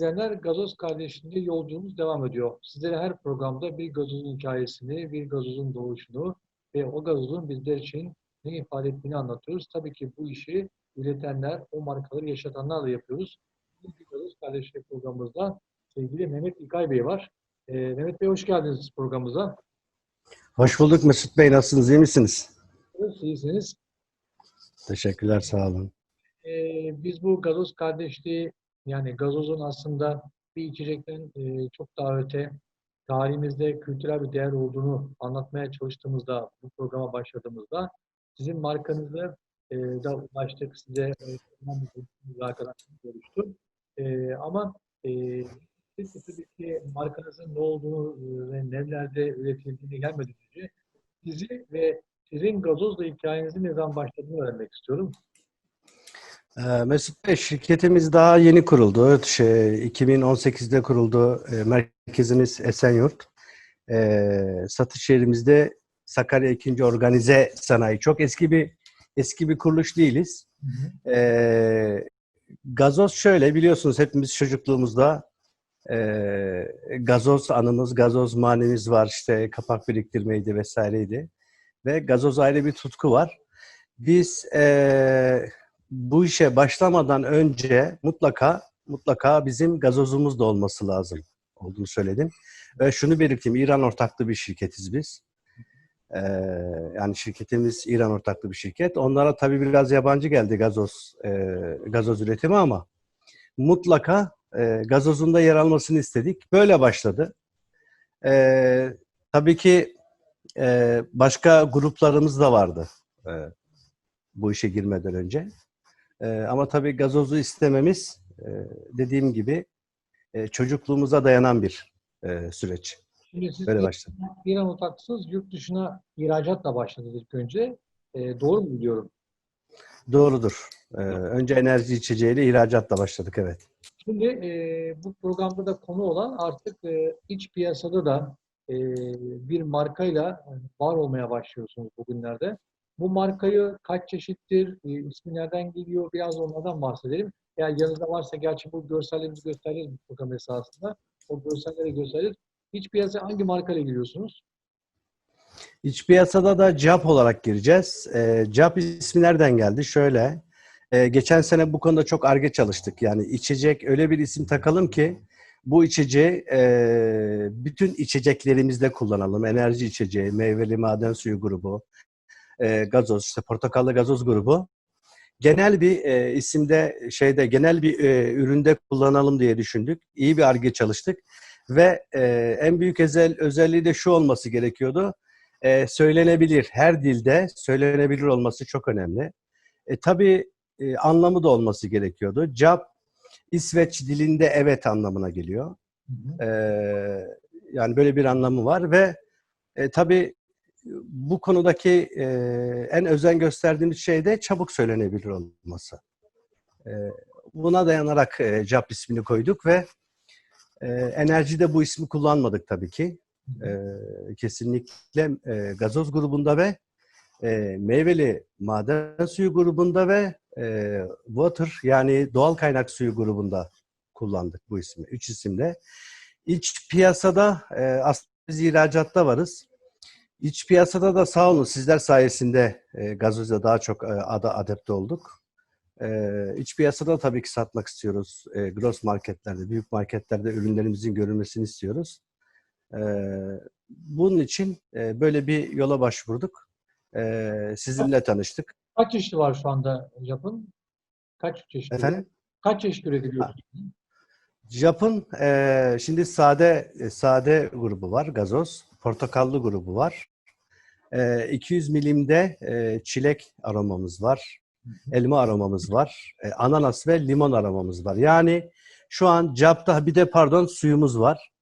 Evet izleyenler, Gazoz kardeşliğinde yolculuğumuz devam ediyor. Sizlere her programda bir gazozun hikayesini, bir gazozun doğuşunu ve o gazozun bizler için ne ifade ettiğini anlatıyoruz. Tabii ki bu işi üretenler, o markaları yaşatanlarla yapıyoruz. Bugün Gazoz Kardeşliği programımızda sevgili Mehmet İlkay Bey var. Ee, Mehmet Bey hoş geldiniz programımıza. Hoş bulduk Mesut Bey. Nasılsınız? iyi misiniz? Nasılsınız, İyisiniz. Teşekkürler. Sağ olun. Ee, biz bu gazoz kardeşliği yani gazozun aslında bir içecekten e, çok daha öte tarihimizde kültürel bir değer olduğunu anlatmaya çalıştığımızda bu programa başladığımızda sizin markanızı e, da ulaştık size e, bir arkadaşlarımız oluştu. E, ama e, siz ki markanızın ne olduğunu e, ve nerelerde üretildiğini gelmeden önce sizi ve sizin gazozla hikayenizin ne zaman başladığını öğrenmek istiyorum. Ee, Mesut Bey şirketimiz daha yeni kuruldu. Şey, 2018'de kuruldu. Ee, merkezimiz Esenyurt. Ee, satış yerimizde Sakarya 2. Organize Sanayi. Çok eski bir eski bir kuruluş değiliz. Ee, gazoz şöyle biliyorsunuz hepimiz çocukluğumuzda e, gazoz anımız, gazoz manimiz var. İşte kapak biriktirmeydi vesaireydi. Ve gazoz ayrı bir tutku var. Biz e, bu işe başlamadan önce mutlaka mutlaka bizim gazozumuz da olması lazım olduğunu söyledim. Ve şunu belirteyim, İran ortaklı bir şirketiz biz. Ee, yani şirketimiz İran ortaklı bir şirket. Onlara tabii biraz yabancı geldi gazoz e, gazoz üretimi ama mutlaka e, gazozunda yer almasını istedik. Böyle başladı. E, tabii ki e, başka gruplarımız da vardı e, bu işe girmeden önce. E, ama tabii gazozu istememiz e, dediğim gibi e, çocukluğumuza dayanan bir e, süreç. Şimdi siz Böyle başladı. İran otaksız yurt dışına ihracatla başladınız ilk önce. E, doğru mu biliyorum? Doğrudur. E, önce enerji içeceğiyle ihracatla başladık evet. Şimdi e, bu programda da konu olan artık e, iç piyasada da e, bir markayla var olmaya başlıyorsunuz bugünlerde. Bu markayı kaç çeşittir, e, ismi nereden geliyor biraz onlardan bahsedelim. Eğer yanınızda varsa gerçi bu görsellerimizi gösteririz bu program esasında. O görselleri gösteririz. İç piyasaya hangi markayla giriyorsunuz? İç piyasada da CAP olarak gireceğiz. E, CAP ismi nereden geldi? Şöyle, e, geçen sene bu konuda çok arge çalıştık. Yani içecek öyle bir isim takalım ki bu içeceği e, bütün içeceklerimizde kullanalım. Enerji içeceği, meyveli maden suyu grubu, e, gazoz, işte portakallı gazoz grubu. Genel bir e, isimde, şeyde genel bir e, üründe kullanalım diye düşündük. İyi bir arge çalıştık. Ve e, en büyük özel, özelliği de şu olması gerekiyordu. E, söylenebilir, her dilde söylenebilir olması çok önemli. E, tabii e, anlamı da olması gerekiyordu. Cap, İsveç dilinde evet anlamına geliyor. E, yani böyle bir anlamı var ve e, tabii bu konudaki e, en özen gösterdiğimiz şey de çabuk söylenebilir olması. E, buna dayanarak e, Cap ismini koyduk ve e, enerjide bu ismi kullanmadık tabii ki. E, kesinlikle e, gazoz grubunda ve e, meyveli maden suyu grubunda ve e, water yani doğal kaynak suyu grubunda kullandık bu ismi. Üç isimle. İç piyasada e, aslında biz ihracatta varız. İç piyasada da sağ olun sizler sayesinde e, gazozda daha çok e, ada adapte olduk. E, iç piyasada tabii ki satmak istiyoruz. E, gross marketlerde, büyük marketlerde ürünlerimizin görülmesini istiyoruz. E, bunun için e, böyle bir yola başvurduk. E, sizinle tanıştık. Kaç çeşit var şu anda Jap'ın? Kaç çeşit? Efendim? Kaç çeşit üretiliyor? Jap'ın e, şimdi sade sade grubu var, gazoz. Portakallı grubu var. E, 200 milimde e, çilek aromamız var. Elma aromamız var. E, ananas ve limon aromamız var. Yani şu an Jap'ta bir de pardon suyumuz var.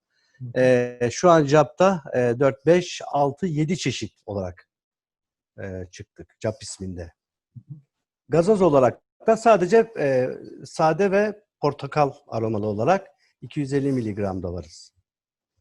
E, şu an Jap'ta e, 4, 5, 6, 7 çeşit olarak e, çıktık Jap isminde. Gazoz olarak da sadece e, sade ve portakal aromalı olarak 250 miligramda varız.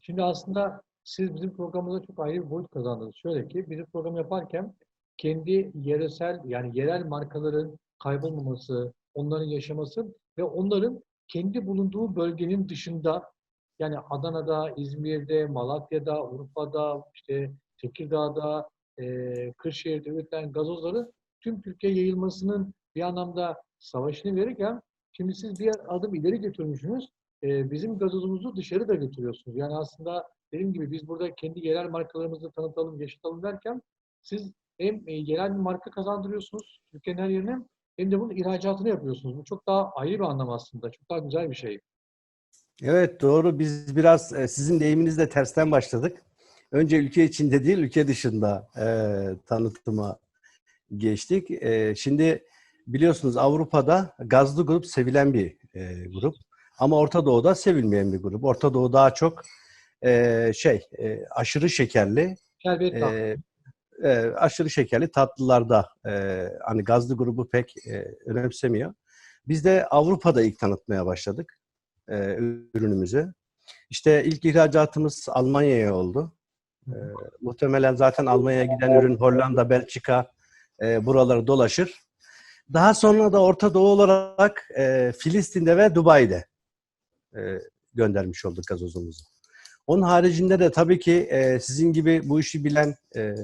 Şimdi aslında siz bizim programımıza çok ayrı bir boyut kazandınız. Şöyle ki bizim program yaparken kendi yeresel yani yerel markaların kaybolmaması, onların yaşaması ve onların kendi bulunduğu bölgenin dışında yani Adana'da, İzmir'de, Malatya'da, Urfa'da, işte Tekirdağ'da, e, Kırşehir'de üretilen gazozları tüm Türkiye yayılmasının bir anlamda savaşını verirken şimdi siz bir adım ileri götürmüşsünüz. E, bizim gazozumuzu dışarı da götürüyorsunuz. Yani aslında dediğim gibi biz burada kendi yerel markalarımızı tanıtalım, yaşatalım derken siz hem yerel bir marka kazandırıyorsunuz Türkiye'nin her yerine hem de bunun ihracatını yapıyorsunuz. Bu çok daha ayrı bir anlam aslında. Çok daha güzel bir şey. Evet doğru. Biz biraz e, sizin deyiminizle tersten başladık. Önce ülke içinde değil, ülke dışında e, tanıtıma geçtik. E, şimdi biliyorsunuz Avrupa'da gazlı grup sevilen bir e, grup. Ama Orta Doğu'da sevilmeyen bir grup. Orta Doğu daha çok e, şey e, aşırı şekerli, Şerbet e, e, aşırı şekerli tatlılarda e, hani gazlı grubu pek e, önemsemiyor. Biz de Avrupa'da ilk tanıtmaya başladık e, ürünümüzü. İşte ilk ihracatımız Almanya'ya oldu. E, muhtemelen zaten Almanya'ya giden ürün Hollanda, Belçika e, buraları dolaşır. Daha sonra da Orta Doğu olarak e, Filistin'de ve Dubai'de e, göndermiş olduk gazozumuzu. Onun haricinde de tabii ki e, sizin gibi bu işi bilen, e,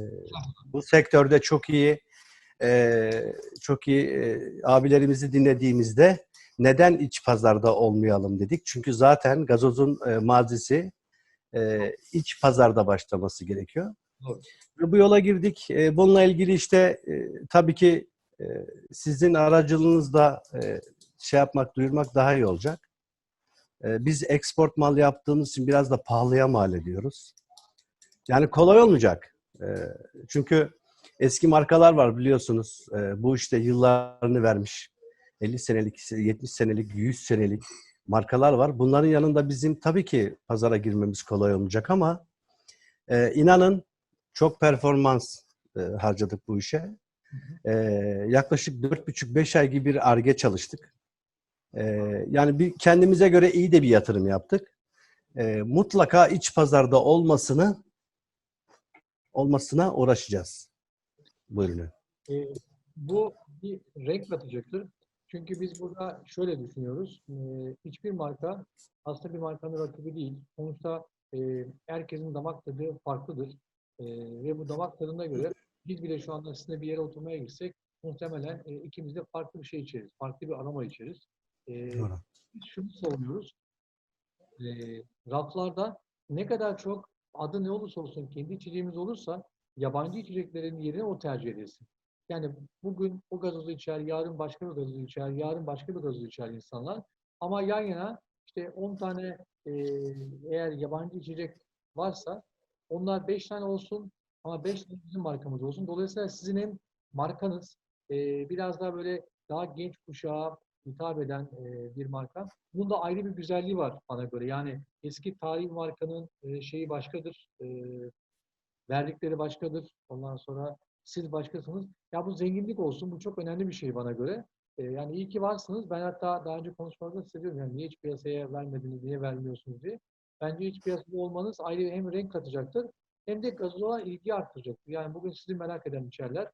bu sektörde çok iyi, e, çok iyi e, abilerimizi dinlediğimizde neden iç pazarda olmayalım dedik. Çünkü zaten gazozun e, mazisi e, iç pazarda başlaması gerekiyor. Doğru. Ve bu yola girdik. E, bununla ilgili işte e, tabii ki e, sizin aracılığınızda e, şey yapmak, duyurmak daha iyi olacak. E, biz export mal yaptığımız için biraz da pahalıya mal ediyoruz. Yani kolay olmayacak. E, çünkü eski markalar var biliyorsunuz. E, bu işte yıllarını vermiş. 50 senelik, 70 senelik, 100 senelik markalar var. Bunların yanında bizim tabii ki pazara girmemiz kolay olmayacak ama e, inanın çok performans e, harcadık bu işe. E, yaklaşık 4,5-5 ay gibi bir arge çalıştık. E, yani bir kendimize göre iyi de bir yatırım yaptık. E, mutlaka iç pazarda olmasını olmasına uğraşacağız bu ürünü. E, bu bir renk katacaktır. Çünkü biz burada şöyle düşünüyoruz. E, hiçbir marka aslında bir markanın rakibi değil. Sonuçta e, herkesin damak tadı farklıdır. E, ve bu damak tadına göre biz bile şu anda sizinle bir yere oturmaya girsek muhtemelen e, ikimiz de farklı bir şey içeriz. Farklı bir aroma içeriz. E, Doğru. biz şunu savunuyoruz. E, raflarda ne kadar çok adı ne olursa olsun kendi içeceğimiz olursa yabancı içeceklerin yerine o tercih edilsin. Yani bugün o gazozu içer, yarın başka bir gazozu içer, yarın başka bir gazozu içer insanlar. Ama yan yana işte 10 tane e, eğer yabancı içecek varsa onlar 5 tane olsun ama 5 tane bizim markamız olsun. Dolayısıyla sizin hem markanız e, biraz daha böyle daha genç kuşağa hitap eden e, bir marka. Bunun da ayrı bir güzelliği var bana göre. Yani eski tarihi markanın e, şeyi başkadır. E, verdikleri başkadır. Ondan sonra siz başkasınız. Ya bu zenginlik olsun. Bu çok önemli bir şey bana göre. E, yani iyi ki varsınız. Ben hatta daha önce konuşmalarda size diyorum yani niye hiç piyasaya vermediniz, niye vermiyorsunuz diye. Bence hiç piyasada olmanız ayrı hem renk katacaktır hem de gazoza ilgi arttıracaktır. Yani bugün sizi merak eden içerler.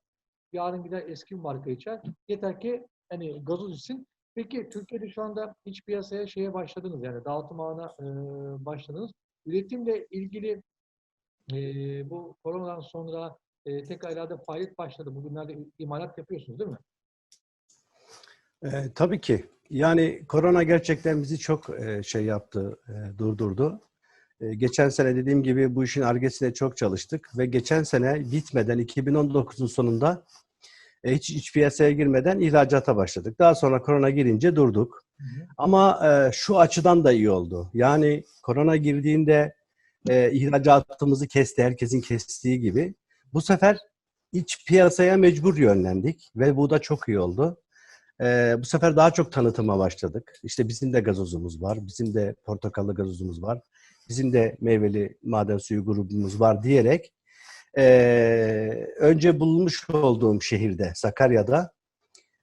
Yarın gider eski bir marka içer. Yeter ki hani gazoz içsin. Peki Türkiye'de şu anda iç piyasaya şeye başladınız yani dağıtım ağına e, başladınız. Üretimle ilgili e, bu koronadan sonra e, tek aylarda faaliyet başladı. Bugünlerde imalat yapıyorsunuz değil mi? E, tabii ki. Yani korona gerçekten bizi çok e, şey yaptı, e, durdurdu. E, geçen sene dediğim gibi bu işin argesine çok çalıştık ve geçen sene bitmeden 2019'un sonunda e, hiç iç piyasaya girmeden ihracata başladık. Daha sonra korona girince durduk. Hı hı. Ama e, şu açıdan da iyi oldu. Yani korona girdiğinde e, ihracatımızı kesti, herkesin kestiği gibi. Bu sefer iç piyasaya mecbur yönlendik ve bu da çok iyi oldu. E, bu sefer daha çok tanıtıma başladık. İşte bizim de gazozumuz var, bizim de portakallı gazozumuz var, bizim de meyveli maden suyu grubumuz var diyerek e, önce bulunmuş olduğum şehirde, Sakarya'da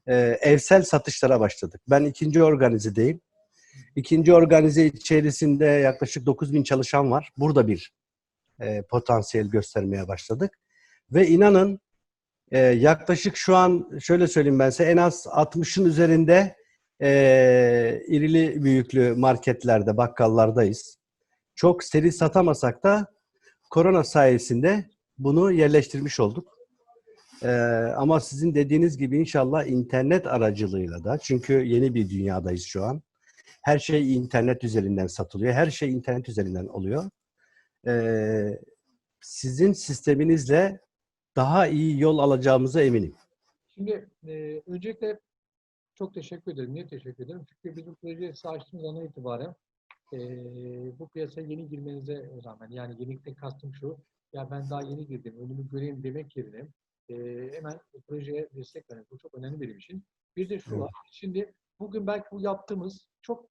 e, evsel satışlara başladık. Ben ikinci organizedeyim. İkinci organize içerisinde yaklaşık 9 bin çalışan var. Burada bir e, potansiyel göstermeye başladık. Ve inanın e, yaklaşık şu an şöyle söyleyeyim ben size en az 60'ın üzerinde e, irili büyüklü marketlerde, bakkallardayız. Çok seri satamasak da korona sayesinde bunu yerleştirmiş olduk. E, ama sizin dediğiniz gibi inşallah internet aracılığıyla da çünkü yeni bir dünyadayız şu an. Her şey internet üzerinden satılıyor. Her şey internet üzerinden oluyor. E, sizin sisteminizle daha iyi yol alacağımıza eminim. Şimdi e, öncelikle çok teşekkür ederim. Niye teşekkür ederim? Çünkü biz bu projeyi açtığımız andan itibaren e, bu piyasaya yeni girmenize rağmen yani yenilikten kastım şu ya ben daha yeni girdim, önümü göreyim demek yerine e, hemen projeye destek vermek. Bu çok önemli benim için. Bir de şu Evet. var. Şimdi bugün belki bu yaptığımız çok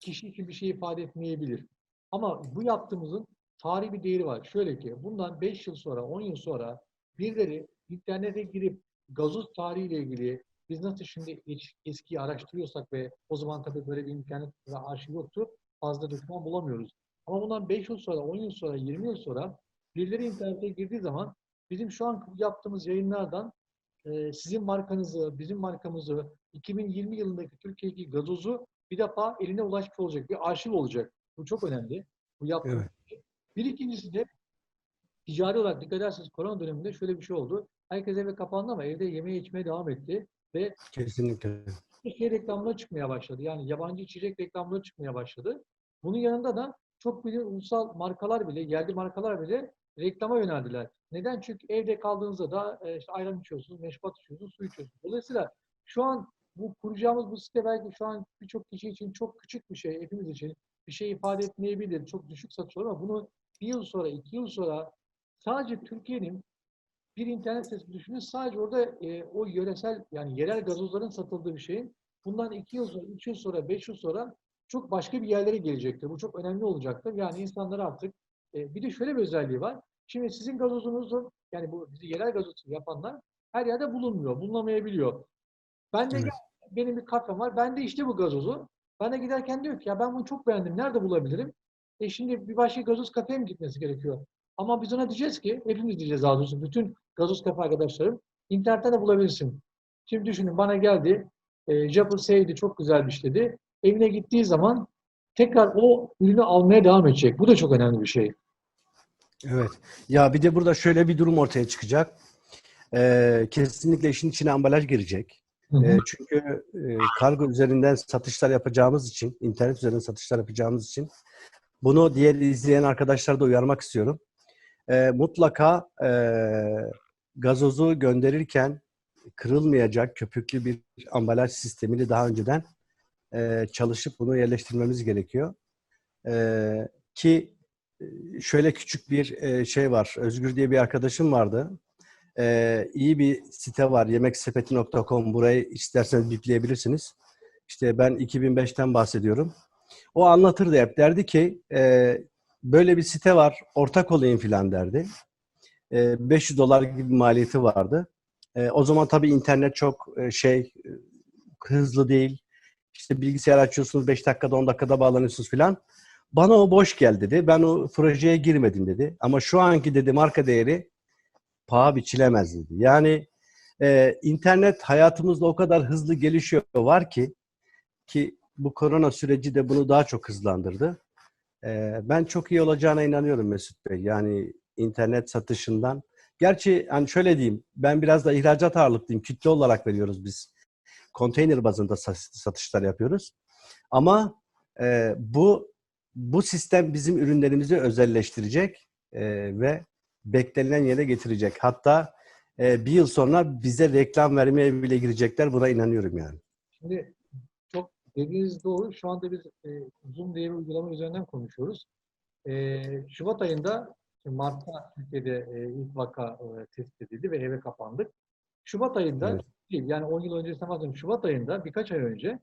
kişi için bir şey ifade etmeyebilir. Ama bu yaptığımızın tarihi bir değeri var. Şöyle ki bundan 5 yıl sonra, 10 yıl sonra birileri internete girip gazoz tarihiyle ilgili biz nasıl şimdi eskiyi araştırıyorsak ve o zaman tabii böyle bir internet ve arşiv yoktu. Fazla doküman bulamıyoruz. Ama bundan 5 yıl sonra, 10 yıl sonra, 20 yıl sonra birileri internete girdiği zaman bizim şu an yaptığımız yayınlardan e, sizin markanızı, bizim markamızı, 2020 yılındaki Türkiye'deki gazozu bir defa eline ulaşmış olacak. Bir arşiv olacak. Bu çok önemli. Bu yaptığımız Evet. şey. Bir ikincisi de ticari olarak dikkat ederseniz korona döneminde şöyle bir şey oldu. Herkes eve kapandı ama evde yemeğe içmeye devam etti. Ve Kesinlikle. şey reklamları çıkmaya başladı. Yani yabancı içecek reklamları çıkmaya başladı. Bunun yanında da çok büyük ulusal markalar bile, yerli markalar bile reklama yöneldiler. Neden? Çünkü evde kaldığınızda da e, işte ayran içiyorsunuz, meşrubat içiyorsunuz, su içiyorsunuz. Dolayısıyla şu an bu kuracağımız bu site belki şu an birçok kişi için çok küçük bir şey, hepimiz için bir şey ifade etmeyebilir. Çok düşük satıyor ama bunu bir yıl sonra, iki yıl sonra sadece Türkiye'nin bir internet sitesi düşünün. Sadece orada e, o yöresel yani yerel gazozların satıldığı bir şeyin bundan iki yıl sonra, üç yıl sonra, beş yıl sonra çok başka bir yerlere gelecektir. Bu çok önemli olacaktır. Yani insanlar artık e, bir de şöyle bir özelliği var. Şimdi sizin gazozunuzun yani bu bizi yerel gazoz yapanlar her yerde bulunmuyor, bulunamayabiliyor. Ben de Evet. benim bir kafem var. Ben de işte bu gazozu. Ben de giderken diyor ki ya ben bunu çok beğendim. Nerede bulabilirim? E şimdi bir başka gazoz kafeye mi gitmesi gerekiyor? Ama biz ona diyeceğiz ki, hepimiz diyeceğiz daha doğrusu, bütün gazoz kafe arkadaşlarım, internetten de bulabilirsin. Şimdi düşünün bana geldi, e, Japon sevdi, çok güzelmiş dedi. Evine gittiği zaman tekrar o ürünü almaya devam edecek. Bu da çok önemli bir şey. Evet. Ya bir de burada şöyle bir durum ortaya çıkacak. Ee, kesinlikle işin içine ambalaj girecek. Hı hı. Ee, çünkü e, kargo üzerinden satışlar yapacağımız için, internet üzerinden satışlar yapacağımız için bunu diğer izleyen arkadaşlara da uyarmak istiyorum. Ee, mutlaka e, gazozu gönderirken kırılmayacak köpüklü bir ambalaj sistemiyle daha önceden e, çalışıp bunu yerleştirmemiz gerekiyor. Ee, ki e, şöyle küçük bir e, şey var. Özgür diye bir arkadaşım vardı. Ee, iyi bir site var. Yemeksepeti.com. Burayı isterseniz bipleyebilirsiniz. İşte ben 2005'ten bahsediyorum. O anlatırdı hep. Derdi ki e, böyle bir site var. Ortak olayım filan derdi. E, 500 dolar gibi bir maliyeti vardı. O zaman tabii internet çok e, şey e, hızlı değil. İşte bilgisayar açıyorsunuz 5 dakikada 10 dakikada bağlanıyorsunuz filan. Bana o boş geldi dedi. Ben o projeye girmedim dedi. Ama şu anki dedi marka değeri paha biçilemez dedi. Yani e, internet hayatımızda o kadar hızlı gelişiyor var ki ki bu korona süreci de bunu daha çok hızlandırdı. E, ben çok iyi olacağına inanıyorum Mesut Bey. Yani internet satışından. Gerçi hani şöyle diyeyim. Ben biraz da ihracat ağırlıklıyım. Kitle olarak veriyoruz biz. Konteyner bazında sa- satışlar yapıyoruz. Ama e, bu bu sistem bizim ürünlerimizi özelleştirecek e, ve beklenilen yere getirecek. Hatta e, bir yıl sonra bize reklam vermeye bile girecekler. Buna inanıyorum yani. Şimdi çok dediğiniz doğru. Şu anda biz e, Zoom diye bir uygulama üzerinden konuşuyoruz. E, Şubat ayında şimdi Mart'ta Türkiye'de e, ilk vaka e, tespit edildi ve eve kapandık. Şubat ayında Evet. değil yani 10 yıl öncesinden bahsediyorum. Şubat ayında birkaç ay önce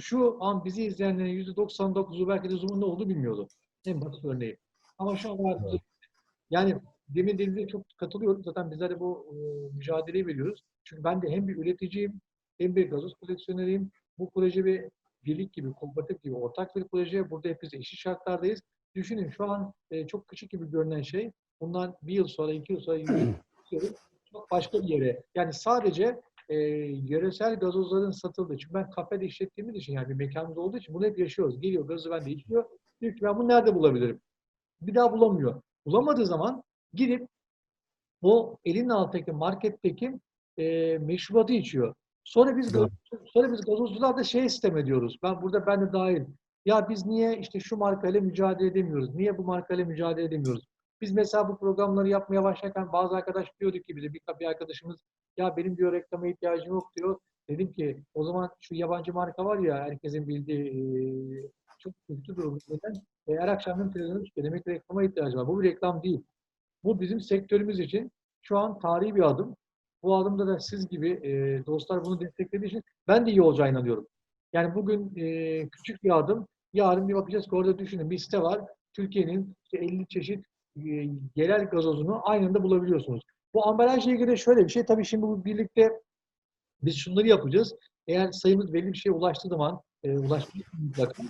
şu an bizi izleyenlerin %99'u belki de Zoom'un ne olduğunu bilmiyordu. En basit örneği. Ama şu an hayatımızda yani demin dediğinize çok katılıyorum. Zaten bizler de bu e, mücadeleyi veriyoruz. Çünkü ben de hem bir üreticiyim hem bir gazoz koleksiyoneriyim. Bu proje bir birlik gibi, kooperatif gibi ortak bir proje. Burada hepimiz eşit şartlardayız. Düşünün şu an e, çok küçük gibi görünen şey bundan bir yıl sonra, iki yıl sonra çok başka bir yere. Yani sadece e, yöresel gazozların satıldığı. Çünkü ben kafede işlettiğimiz için yani bir mekanımız olduğu için bunu hep yaşıyoruz. Geliyor gazı bende içiyor. Diyor ki ben bunu nerede bulabilirim? Bir daha bulamıyor. Bulamadığı zaman gidip o elinin altındaki marketteki e, meşrubatı içiyor. Sonra biz sonra biz gazozcular da şey sistem ediyoruz. Ben burada ben de dahil. Ya biz niye işte şu markayla mücadele edemiyoruz? Niye bu markayla mücadele edemiyoruz? Biz mesela bu programları yapmaya başlarken bazı arkadaş diyordu ki bize bir, bir arkadaşımız ya benim diyor reklama ihtiyacım yok diyor. Dedim ki o zaman şu yabancı marka var ya herkesin bildiği çok kötü durum. Neden? E, her akşamın televizyonu çıkıyor. Demek ki reklama ihtiyacı var. Bu bir reklam değil. Bu bizim sektörümüz için şu an tarihi bir adım. Bu adımda da siz gibi e, dostlar bunu desteklediği için ben de iyi olacağına inanıyorum. Yani bugün e, küçük bir adım. Yarın bir bakacağız ki orada düşünün bir site var. Türkiye'nin işte 50 çeşit yerel gazozunu aynı anda bulabiliyorsunuz. Bu ambalajla ilgili şöyle bir şey. Tabii şimdi bu birlikte biz şunları yapacağız. Eğer sayımız belli bir şeye ulaştığı zaman e, ulaştığı mutlaka.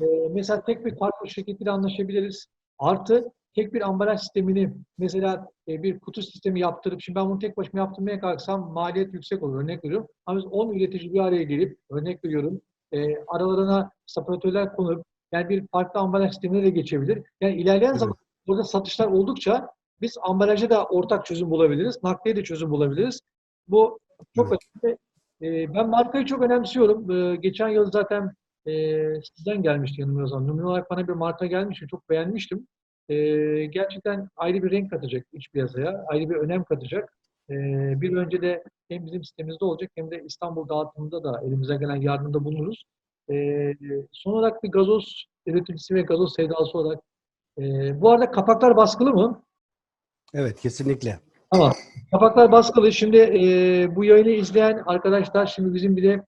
E, mesela tek bir kargo şirketiyle anlaşabiliriz. Artı tek bir ambalaj sistemini mesela e, bir kutu sistemi yaptırıp şimdi ben bunu tek başıma yaptırmaya kalksam maliyet yüksek olur. Örnek veriyorum. Ama biz 10 üretici bir araya gelip örnek veriyorum e, aralarına separatörler konup yani bir farklı ambalaj sistemine de geçebilir. Yani ilerleyen Evet. zaman burada satışlar oldukça biz ambalaja da ortak çözüm bulabiliriz. Nakliye de çözüm bulabiliriz. Bu çok önemli. E, ben markayı çok önemsiyorum. E, geçen yıl zaten e, sizden gelmişti yanılmıyorsam. Numune olarak bana bir marka gelmişti. Çok beğenmiştim. E, gerçekten ayrı bir renk katacak iç piyasaya. Ayrı bir önem katacak. E, bir önce de hem bizim sitemizde olacak hem de İstanbul dağıtımında da elimize gelen yardımda bulunuruz. E, son olarak bir gazoz üreticisi ve gazoz sevdalısı olarak e, bu arada kapaklar baskılı mı? Evet kesinlikle. Tamam. Kapaklar baskılı. Şimdi e, bu yayını izleyen arkadaşlar şimdi bizim bir de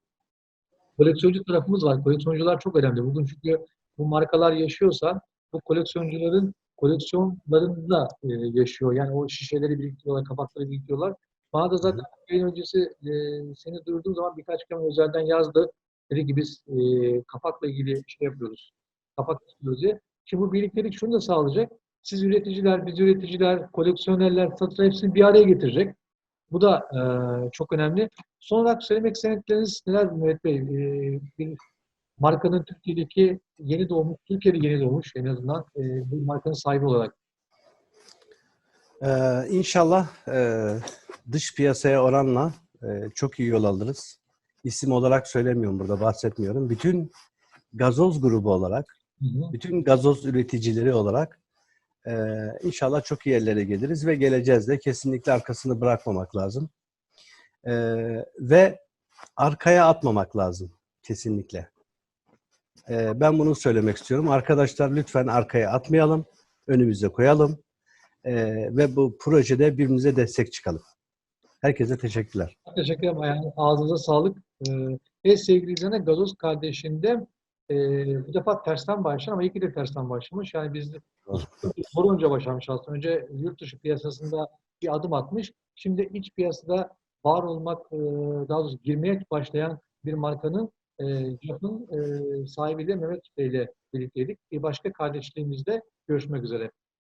koleksiyoncu tarafımız var. Koleksiyoncular çok önemli. Bugün çünkü bu markalar yaşıyorsa bu koleksiyoncuların koleksiyonlarında e, yaşıyor. Yani o şişeleri biriktiriyorlar, kapakları biriktiriyorlar. Bana da zaten yayın öncesi e, seni duyurduğum zaman birkaç kere özelden yazdı. Dedi ki biz e, kapakla ilgili şey yapıyoruz. Kapak istiyoruz diye. Şimdi bu birliktelik şunu da sağlayacak. Siz üreticiler, biz üreticiler, koleksiyonerler, satıcılar hepsini bir araya getirecek. Bu da e, çok önemli. Son olarak söylemek istedikleriniz neler Mehmet Bey? E, bir markanın Türkiye'deki yeni doğmuş, Türkiye'de yeni doğmuş en azından e, bu markanın sahibi olarak. Ee, inşallah e, dış piyasaya oranla e, çok iyi yol alırız. İsim olarak söylemiyorum burada bahsetmiyorum. Bütün gazoz grubu olarak, Hı hı. bütün gazoz üreticileri olarak e, inşallah çok iyi yerlere geliriz ve geleceğiz de kesinlikle arkasını bırakmamak lazım. E, ve arkaya atmamak lazım kesinlikle. E, ben bunu söylemek istiyorum. Arkadaşlar lütfen arkaya atmayalım, önümüze koyalım. Ee, ve bu projede birbirimize destek çıkalım. Herkese teşekkürler. Teşekkür ederim. Ağzınıza sağlık. E, ve sevgili izleyenler Gazoz kardeşinde e, bu defa tersten başlayan ama iki de tersten başlamış. Yani biz soru önce başlamış aslında. Önce yurt dışı piyasasında bir adım atmış. Şimdi iç piyasada var olmak, e, daha doğrusu girmeye başlayan bir markanın e, yapın e, sahibiyle Mehmet Bey ile birlikteydik. Bir başka kardeşliğimizde görüşmek üzere.